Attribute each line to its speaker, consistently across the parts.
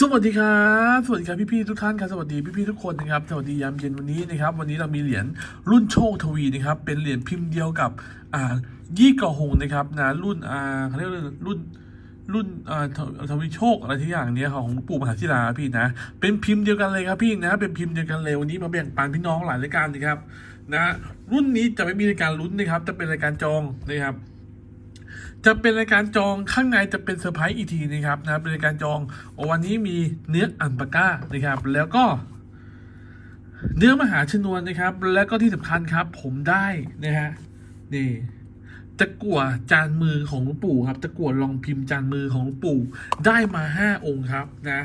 Speaker 1: สวัสดีครับสวัสดีครับพี่ๆทุกท่านครับสวัสดีพี่ๆทุกคนนะครับสวัสดียามเย็นวันนี้นะครับ วันนี้เรามีเหรียญรุ่นโชคทวีนะครับ เป็นเหรียญพิมพ์เดียวกับอ่ายี่กาหงนะครับนะรุ่นอ่าเขาเรียกว่ารุ่นรุ่นอ่าทวีโชคอะไรที่อย่างเนี้ยครับของหลวงปู่มหาศิลาพี่นะ เป็นพิมพ์เดียวกันเลยครับพี่นะ เป็นพิมพ์เดียวกันเลยวันนี้มาแบ่งปันพี่น้องหลายรายการนะครับนะ รุ่นนี้จะไม่มีรายการลุ้นนะครับ จะเป็นรายการจองนะครับ จะเป็นรายการจองข้างในจะเป็นเซอร์ไพรส์อีกทีนะครับนะเป็นรายการจองวันนี้มีเนื้ออันปาก้านะครับ แล้วก็ เนื้อมหาชนวนนะครับ แล้วก็ที่สำคัญครับ ผมได้นะฮะนี่ตะกั่วจานมือของหลวงปู่ครับตะกั่วรองพิมพ์จานมือของหลวงปู่ได้มาห้าองค์ครับนะ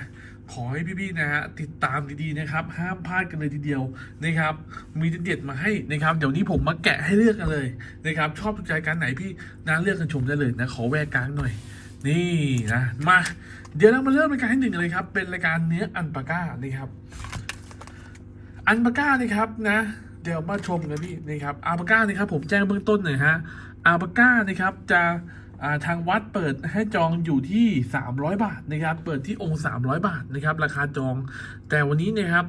Speaker 1: ขอให้พี่ๆนะฮะติดตามดีๆนะครับ ห้ามพลาดกันเลยทีเดียวนะครับ มีเด็ดๆมาให้นะครับ เดี๋ยวนี้ผมมาแกะให้เลือกกันเลยนะครับ ชอบใจการไหนพี่นะเลือกกันชมได้เลยนะ ขอแวกกลางหน่อย นี่นะมา เดี๋ยวเรามาเริ่มรายการที่หนึ่งเลยครับ เป็นรายการเนื้ออันปาก้านะครับอันปาก้านะครับนะ เดี๋ยวมาชมกันพี่นะครับอันปาก้านะครับผมแจ้งเบื้องต้นหน่อยฮะอันปาก้านะครับจะ ทางวัดเปิดให้จองอยู่ที่ 300 บาทนะครับ เปิดที่องค์ 300 บาทนะครับ ราคาจอง แต่วันนี้นะครับ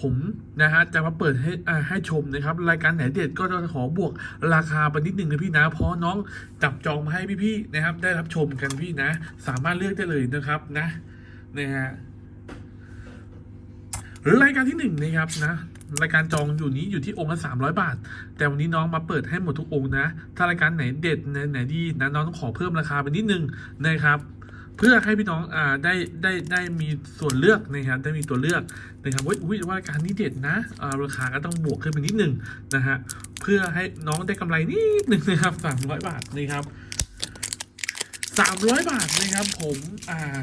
Speaker 1: ผมนะฮะจะมาเปิดให้อ่าให้ชมนะครับ รายการไหนเด็ดก็จะขอบวกราคาไปนิดนึงนะพี่นะเพราะน้องจับจองมาให้พี่ๆนะครับ ได้รับชมกันพี่นะ สามารถเลือกได้เลยนะครับนะนะฮะรายการที่หนึ่งนะครับนะ รายการจองอยู่นี้อยู่ที่องค์ละสามร้อยบาท แต่วันนี้น้องมาเปิดให้หมดทุกองค์นะ ถ้ารายการไหนเด็ดไหนไหนดีนะน้องต้องขอเพิ่มราคาไปนิดนึงนะครับเพื่อให้พี่น้องอ่าได้ได้ได้มีส่วนเลือกนะครับได้มีตัวเลือกนะครับว่าอุ้ยว่ารายการนี้เด็ดนะอ่าราคาก็ต้องบวกขึ้นไปนิดนึงนะฮะเพื่อให้น้องได้กำไรนิดนึงนะครับสามร้อยบาทนะครับสามร้อยบาทนะครับผมอ่า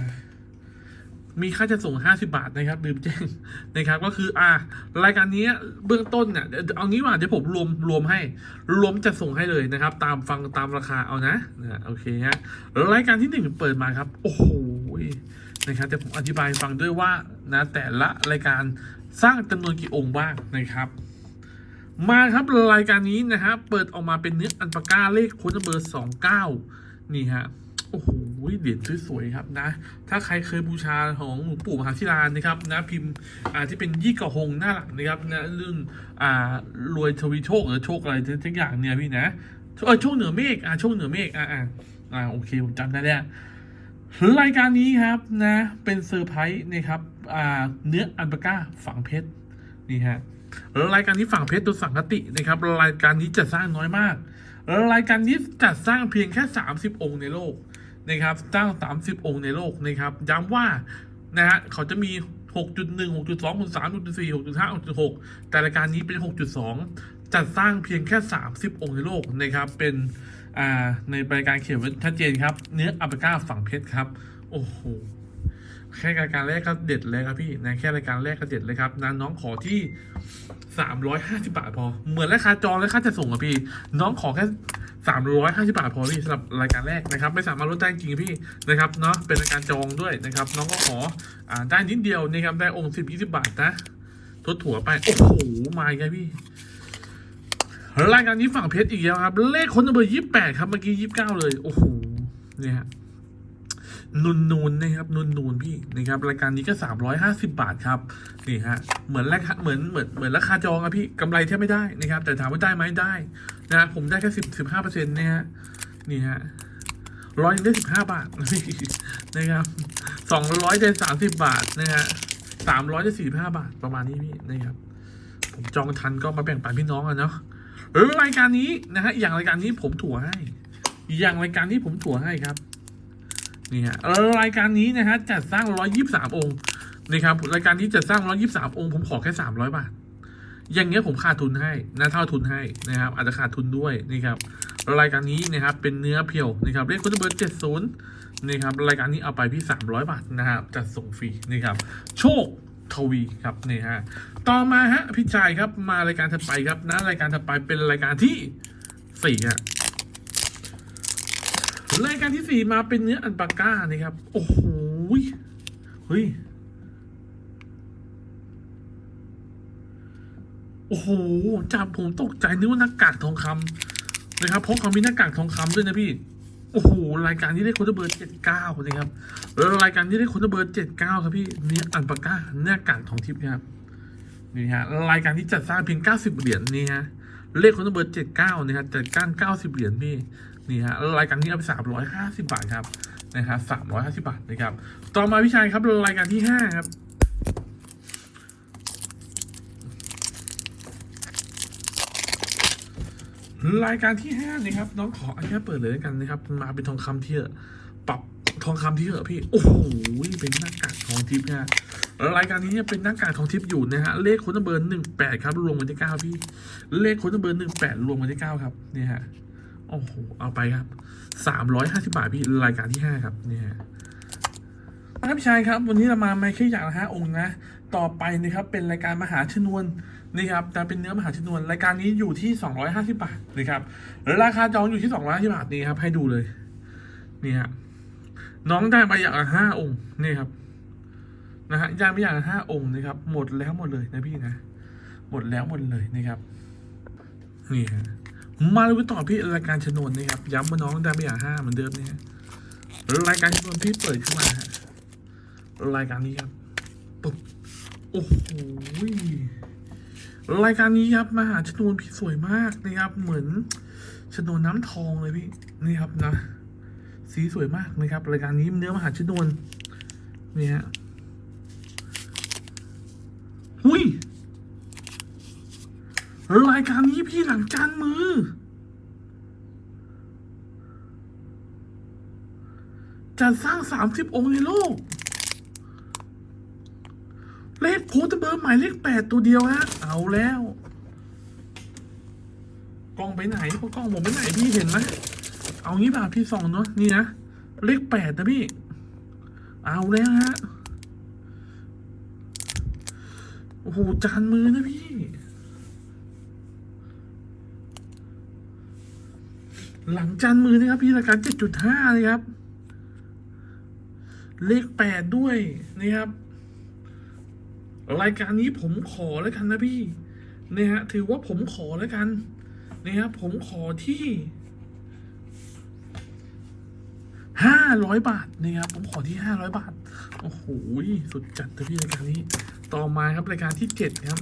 Speaker 1: มีค่าจะส่ง 50 บาทนะครับลืมแจ้งนะครับ ก็คืออ่ารายการนี้เบื้องต้นเนี่ยเอางี้ว่าเดี๋ยวผมรวมรวมให้ รวมจะส่งให้เลยนะครับ ตามฟังตามราคาเอานะนะโอเคฮะรายการที่หนึ่งเปิดมาครับ โอ้โหนะครับแต่ผมอธิบายฟังด้วยว่านะแต่ละรายการสร้างจำนวนกี่องค์บ้างนะครับมาครับรายการนี้นะฮะเปิดออกมาเป็นเนื้ออันปาก้าเลขค้นเบอร์สองเก้านี่ฮะโอ้โห เหรียญสวยๆครับนะ ถ้าใครเคยบูชาของหลวงปู่มหาศิลานะครับนะพิมพ์อ่าที่เป็นยี่กาหงหน้าหลังนะครับนะเรื่องอ่ารวยทวีโชคหรือโชคอะไรทั้งอย่างเนี่ยพี่นะเออโชคเหนือเมฆอ่าโชคเหนือเมฆอ่าอ่าอ่าโอเคผมจำได้แล้วรายการนี้ครับนะเป็นเซอร์ไพรส์นะครับอ่าเนื้ออันปาก้าฝังเพชรนี่ฮะรายการนี้ฝังเพชรตัวสังกตินะครับรายการนี้จะสร้างน้อยมากรายการนี้จัดสร้างเพียงแค่ 30 องค์ในโลก นะครับสร้าง30 องค์ในโลกนะครับ ย้ำว่านะฮะเขาจะมี 6.1 6.2 6.3 6.4 6.5 6.6 แต่รายการนี้เป็น 6.2 จัดสร้างเพียงแค่ 30 องค์ในโลกนะครับ เป็นอ่าในรายการเขียนไว้ชัดเจนครับ เนื้ออัปก้าฝั่งเพชรครับ โอ้โหแค่รายการแรกก็เด็ดเลยครับพี่นะแค่รายการแรกก็เด็ดเลยครับนะน้องขอที่ สามร้อยห้าสิบาทพอ เหมือนราคาจองและค่าจะส่งอะพี่ น้องขอแค่สามร้อยห้าสิบาทพอพี่สำหรับรายการแรกนะครับ ไม่สามารถลดได้จริงพี่นะครับเนาะเป็นรายการจองด้วยนะครับ น้องก็ขออ่าได้นิดเดียวนะครับได้องค์สิบยี่สิบาทนะทดถั่วไป โอ้โหมาอีกแล้วพี่รายการนี้ฝั่งเพชรอีกแล้วครับ เลขคนเบอร์ยี่สิบแปดครับเมื่อกี้ยี่สิบเก้าเลย โอ้โหเนี่ยฮะ นูนนูนๆนะครับนูนนูนๆพี่นะครับรายการนี้ก็สามร้อยห้าสิบาทครับนี่ฮะเหมือนราคาเหมือนเหมือนเหมือนราคาจองอะพี่กำไรแทบไม่ได้นะครับ แต่ถามว่าได้ไหมได้นะผมได้แค่สิบสิบห้าเปอร์เซ็นต์เนี่ยฮะนี่ฮะร้อยได้สิบห้าบาทนะครับสองร้อยได้สามสิบบาทนะฮะสามร้อยได้สี่ห้าบาทประมาณนี้พี่นะครับผมจองทันก็มาแบ่งปันพี่น้องอะเนาะเออรายการนี้นะฮะอย่างรายการนี้ผมถั่วให้ อย่างรายการที่ผมถั่วให้ครับ นี่ฮะรายการนี้นะฮะจัดสร้าง 123 องค์นะครับรายการนี้จัดสร้าง 123 องค์ผมขอแค่ 300 บาท อย่างเงี้ยผมขาดทุนให้นะเท่าทุนให้นะครับ อาจจะขาดทุนด้วยนะครับรายการนี้นะครับเป็นเนื้อเพียวนะครับเลขคุณเบอร์70นะครับรายการนี้เอาไปพี่ 300 บาทนะครับจัดส่งฟรีนะครับโชคทวีครับนี่ฮะต่อมาฮะพี่ชายครับมารายการถัดไปครับนะรายการถัดไปเป็นรายการที่สี่ฮะ รายการที่สี่มาเป็นเนื้ออันปาก้านะครับ โอ้โหเฮ้ยโอ้โหจับผมตกใจนึกว่าหน้ากากทองคำนะครับเพราะเขามีหน้ากากทองคำด้วยนะพี่โอ้โหรายการที่ได้คนเบอร์เจ็ดเก้านะครับแล้วรายการที่ได้คนเบอร์เจ็ดเก้าครับพี่เนี่ยอันปากกาเนี่ยกาดของทิพย์นะครับนี่ฮะรายการที่จัดสร้างเพียงเก้าสิบเหรียญนี่ฮะเลขคนเบอร์เจ็ดเก้านะครับจัดก้านเก้าสิบเหรียญพี่ นี่ฮะรายการนี้เอาไปสามร้อยห้าสิบบาทครับนะครับสามร้อยห้าสิบาทนะครับ ต่อมาพี่ชายครับรายการที่ห้าครับรายการที่ห้านะครับ น้องขออนุญาตเปิดเลยด้วกันนะครับ มาเป็นทองคำที่เอะปรับทองคำที่เหอะพี่ โอ้โหเป็นหน้ากากทองทิพย์นะรายการนี้เนี่ยเป็นหน้ากากทองทิพย์อยู่นะฮะเลขคนเบอร์หนึ่งแปดครับรวมวันที่เก้าพี่ เลขคนเบอร์หนึ่งแปดรวมวันที่เก้าครับเนี่ยฮะ โอ้โหเอาไปครับสามร้อยห้าสิบาทพี่รายการที่ห้าครับเนี่ยฮะครับพี่ชายครับ วันนี้เรามาไม่แค่อย่างละห้าองค์นะ ต่อไปนะครับเป็นรายการมหาชนวนนี่ครับแต่เป็นเนื้อมหาชนวนรายการนี้อยู่ที่ 250 บาทนะครับราคาจองอยู่ที่250บาทนี่ครับ ให้ดูเลยนี่ฮะน้องได้มาอย่างละห้าองค์นี่ครับนะฮะย่างไปอย่างละห้าองค์นะครับ หมดแล้วหมดเลยนะพี่นะ หมดแล้วหมดเลยนะครับนี่ฮะ มาเลยต่อพี่รายการชนวนนะครับย้ำว่าน้องได้ไปอย่างห้าเหมือนเดิมเนี่ยรายการชนวนที่เปิดขึ้นมาฮะรายการนี้ครับปุ๊บโอ้โหรายการนี้ครับมหาชนวนพี่สวยมากนะครับ เหมือนชนวนน้ำทองเลยพี่นี่ครับนะ สีสวยมากนะครับรายการนี้เนื้อมหาชนวนนี่ฮะหุย รายการนี้พี่หลังจานมือ จะสร้างสามสิบองค์ในโลก เลขโค้ดเบอร์หมายเลขแปดตัวเดียวฮะ เอาแล้ว กล้องไปไหนพวกกล้องผมไปไหนพี่เห็นไหมเอางี้ป่ะพี่ส่องเนาะนี่นะ เลขแปดนะพี่ เอาแล้วฮะ โอ้โห จานมือนะพี่ หลังจานมือนะครับพี่รายการเจ็ดจุดห้าเลยครับ เลขแปดด้วยนะครับ รายการนี้ผมขอแล้วกันนะพี่นี่ยฮะถือว่าผมขอแล้วกันนี่ยฮะผมขอที่ห้าร้อยบาทนี่ยครับผมขอที่ห้าร้อยบาท โอ้โหสุดจัดเลยพี่รายการนี้ ต่อมาครับรายการที่เจ็ดครับ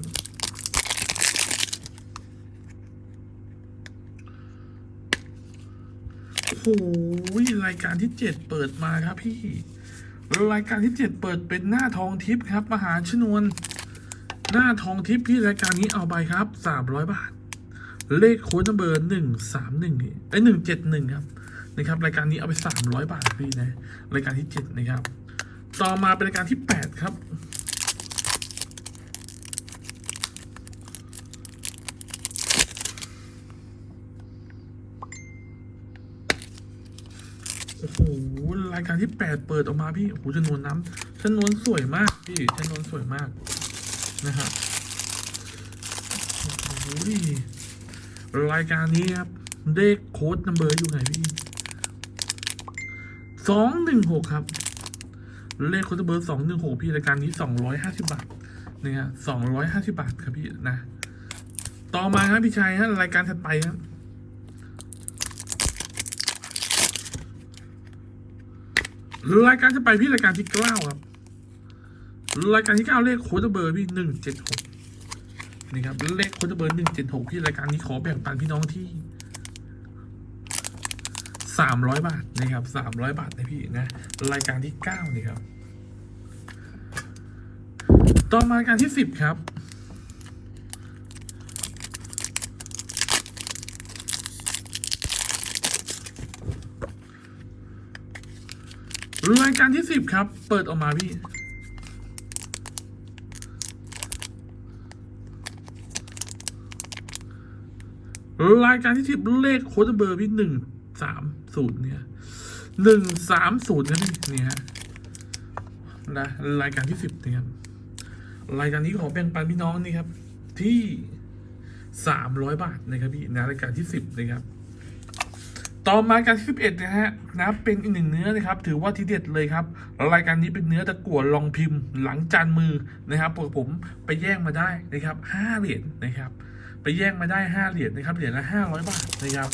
Speaker 1: โอ้โหรายการที่เจ็ดเปิดมาครับพี่ รายการที่เจ็ดเปิดเป็นหน้าทองทิพย์ครับมหาชนวน หน้าทองทิพย์พี่รายการนี้เอาไปครับสามร้อยบาท เลขโค้ดเบอร์หนึ่งสามหนึ่งไอหนึ่งเจ็ดหนึ่งครับนะครับ รายการนี้เอาไปสามร้อยบาทพี่นะรายการที่เจ็ดนะครับ ต่อมาเป็นรายการที่แปดครับ โอ้โหรายการที่แปดเปิดออกมาพี่โอ้โหจำนวนน้ำจำนวนสวยมากพี่จำนวนสวยมากนะฮะโอ้โหรายการนี้ครับเลขโค้ดนัมเบอร์อยู่ไหนพี่สองหนึ่งหกครับ เลขโค้ดนัมเบอร์สองหนึ่งหกพี่รายการนี้สองร้อยห้าสิบบาทเนี่ยสองร้อยห้าสิบาทครับพี่นะ ต่อมาครับพี่ชัยฮะรายการถัดไปครับ รายการจะไปพี่รายการที่เก้าครับ รายการที่เก้าเลขโค้ดเบอร์พี่หนึ่งเจ็ดหกนี่ครับเลขโค้ดเบอร์หนึ่งเจ็ดหกพี่รายการนี้ขอแบ่งปันพี่น้องที่สามร้อยบาทนะครับสามร้อยบาทนะพี่นะ รายการที่เก้านี่ครับ ต่อมาการที่สิบครับ รายการที่สิบครับ เปิดออกมาพี่ รายการที่สิบเลขโค้ดเบอร์พี่หนึ่งสามศูนย์เนี่ยหนึ่งสามศูนย์นะพี่เนี่ยฮะนะรายการที่สิบนี่ยครับรายการนี้ขอแบ่งปันพี่น้องนี่ครับ ที่สามร้อยบาทนะครับพี่นะรายการที่สิบนะครับ ต่อมาการที่11นะฮะนะเป็นอีกหนึ่งเนื้อนะครับ ถือว่าทีเด็ดเลยครับรายการนี้เป็นเนื้อตะกั่วลองพิมพ์ หลังจานมือนะครับผมผมไปแย่งมาได้นะครับห้าเหรียญนะครับ ไปแย่งมาได้ห้าเหรียญนะครับเหรียญละห้าร้อยบาทนะครับ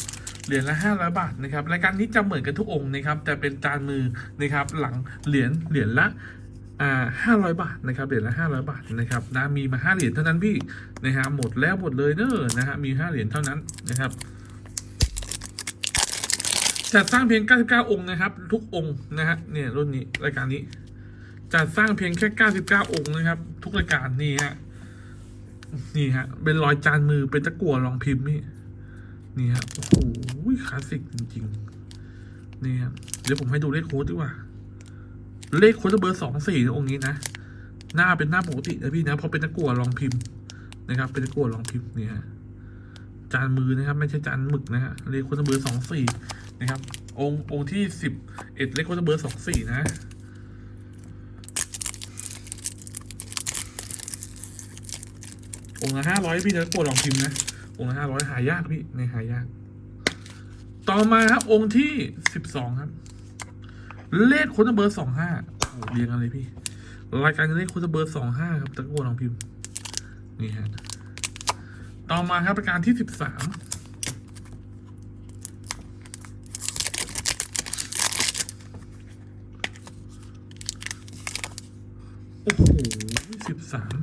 Speaker 1: เหรียญละห้าร้อยบาทนะครับรายการนี้จะเหมือนกันทุกองค์นะครับ แต่เป็นจานมือนะครับ หลังเหรียญเหรียญละอ่าห้าร้อยบาทนะครับเหรียญละห้าร้อยบาทนะครับนะมีมาห้าเหรียญเท่านั้นพี่นะฮะหมดแล้วหมดเลยเนอะนะฮะมีห้าเหรียญเท่านั้นนะครับ จัดสร้างเพียง 99 องค์นะครับ ทุกองค์นะฮะเนี่ยรุ่นนี้รายการนี้จัดสร้างเพียงแค่ 99 องค์นะครับ ทุกรายการนี่ฮะนี่ฮะ เป็นรอยจานมือเป็นตะกั่วรองพิมพ์นี่นี่ฮะโอ้โหคลาสสิกจริงๆนี่ฮะเดี๋ยวผมให้ดูเลขโค้ดดีกว่า เลขโค้ดเบอร์สองสี่องค์นี้นะหน้าเป็นหน้าปกตินะพี่นะเพราะเป็นตะกั่วรองพิมพ์นะครับ เป็นตะกั่วรองพิมพ์นี่ฮะ จานมือนะครับ ไม่ใช่จานหมึกนะฮะเลขโค้ดเบอร์สองสี่นะครับ องค์องค์ที่สิบเอ็ดเลขวัตเบอร์สองสี่นะองค์ละห้าร้อยพี่เดี๋ยวโปรดลองพิมพ์นะองค์ละห้าร้อยหายากพี่ในหายาก ต่อมาครับองค์ที่สิบสองครับ เลขคนเบอร์สองห้าโอ้เรียงกันเลยพี่ รายการเลขคนเบอร์สองห้าครับตะโกนลองพิมพ์ นี่ฮะ ต่อมาครับปรายการที่สิบสามโอ้โหสิบสาม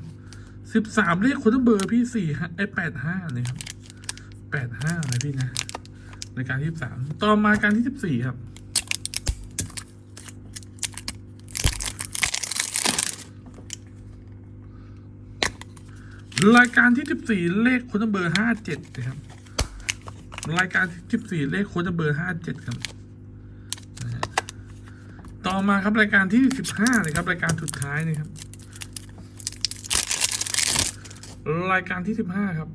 Speaker 1: สิบสามเลขคนเบอร์พี่สี่ฮะไอแปดห้าเนี่ยครับแปดห้านะพี่นะ ในการที่สิบสามต่อมาการที่สิบสี่ครับ รายการที่สิบสี่เลขคนเบอร์ห้าเจ็ดนะครับ รายการที่สิบสี่เลขคนเบอร์ห้าเจ็ดครับ ต่อมาครับรายการที่สิบห้าเลยครับรายการสุดท้ายนะครับ รายการที่สิบห้าครับ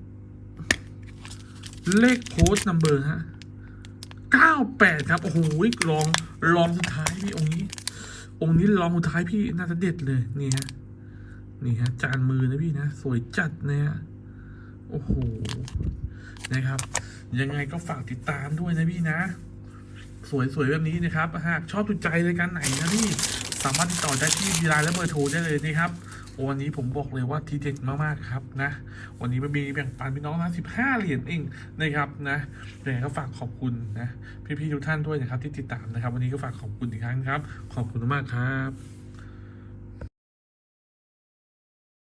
Speaker 1: เลขโค้ดนัมเบอร์ฮะเก้าแปดครับ โอ้โหลองลองสุดท้ายพี่องค์นี้ องค์นี้ลองสุดท้ายพี่น่าจะเด็ดเลยนี่ฮะ นี่ฮะจานมือนะพี่นะ สวยจัดนะฮะโอ้โหนะครับ ยังไงก็ฝากติดตามด้วยนะพี่นะ สวยๆแบบนี้นะครับ หากชอบถูกใจรายการไหนนะพี่ สามารถติดต่อได้ที่ดีไลน์และเบอร์โทรได้เลยนะครับวันนี้ผมบอกเลยว่าทีเด็ดมากๆครับนะ วันนี้มันมีแบ่งปันพี่น้องนะ15เหรียญเองนะครับนะยังไงก็ฝากขอบคุณนะพี่ๆทุกท่านด้วยนะครับที่ติดตามนะครับ วันนี้ก็ฝากขอบคุณอีกครั้งครับ ขอบคุณมากครับ